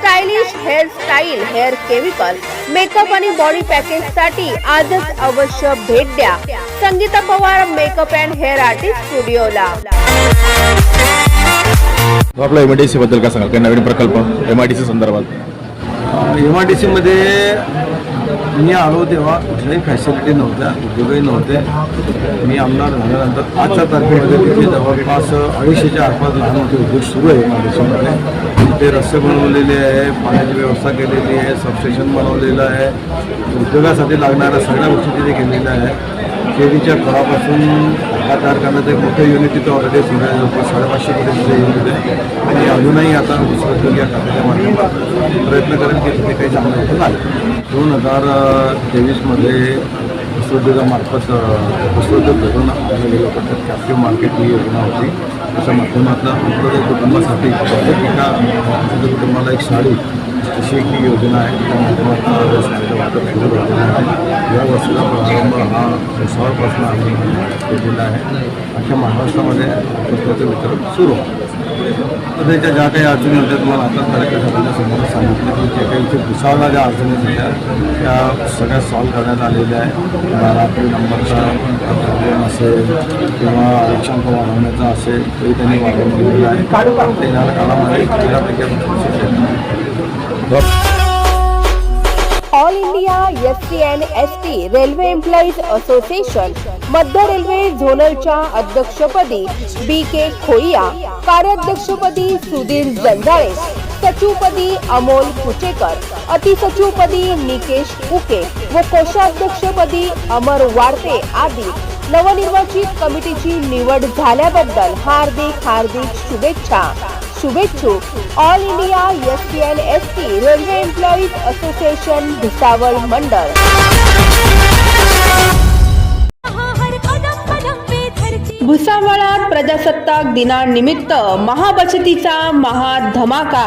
stylish hair style hair chemical makeup आणि body पॅकेजसाठी आजच अवश्य भेट द्या. Sangeeta Pawar makeup and hair artist स्टुडिओला. तर आपल्या एम आय डी सी बद्दल काय सांगाल? काही नवीन प्रकल्प? एम आय डी सी संदर्भात. एम आय डी सीमध्ये मी आलो तेव्हा कुठल्याही फॅसिलिटी नव्हत्या उद्योगही नव्हते. मी आमदार झाल्यानंतर आजच्या तारखेमध्ये तिथे जवळपास अडीचशेच्या आसपास लहान मोठे उद्योग सुरू आहे एम तिथे रस्ते बनवलेले आहे पाण्याची व्यवस्था केलेली आहे सबस्टेशन बनवलेलं आहे. उद्योगासाठी लागणाऱ्या सगळ्या गोष्टी तिथे केलेल्या आहे केळीच्या फळापासून या तयार एक मोठं युनिट इथं ऑलरेडी सुरू आहे. जवळपास साडेपाचशे कोटी युनिट आहे. आणि अजूनही आता दुसरं या खात्याच्या माध्यमातून प्रयत्न करेन की तिथे काही चांगलं होतं नाही दोन हजार तेवीसमध्ये वस्त्रोद्योगामार्फत वस्त्रोद्योग घडून आणलं कॅप्टिव्ह मार्केट ही योजना होती. त्याच्या माध्यमातून अंत्योदय कुटुंबासाठी प्रत्येक एका कुटुंबाला एक साडी अशी एक ही योजना आहे. त्या माध्यमातून साडीचा वाटप सुरू झालेला आहे. या वर्षाचा प्रारंभ हा सहापासून आम्ही केलेला आहे. अख्ख्या महाराष्ट्रामध्ये पुस्तकाचं वितरण सुरू तर त्याच्या ज्या काही अडचणी होत्या तुम्हाला आता कार्यक्रमाच्या समोर सांगितलं की ज्या काही इथे भुसावला ज्या अडचणी होत्या त्या सगळ्या सॉल्व्ह करण्यात आलेल्या आहे बारा नंबरचा प्रॉब्लेम असेल किंवा आरक्षण वाढवण्याचा असेल तरी त्यांनी वाढवून दिलेलं आहे. येणाऱ्या काळामध्ये बऱ्यापैकी all India S T and S T railway employees association मध्य रेल्वे झोनलच्या अध्यक्षपदी बी के खोईया कार्याध्यक्षपदी सुधीर जंजाळे सचिवपदी अमोल कुचेकर अतिसचिवपदी निकेश उके व कोषाध्यक्षपदी अमर वाडते आदी नवनिर्वाचित कमिटीची निवड झाल्याबद्दल हार्दिक हार्दिक शुभेच्छा. शुभेच्छुक all India S T N S T railway employees association Bhusawal मंडळ. भुसावळात प्रजासत्ताक दिनानिमित्त महाबचतीचा महाधमाका.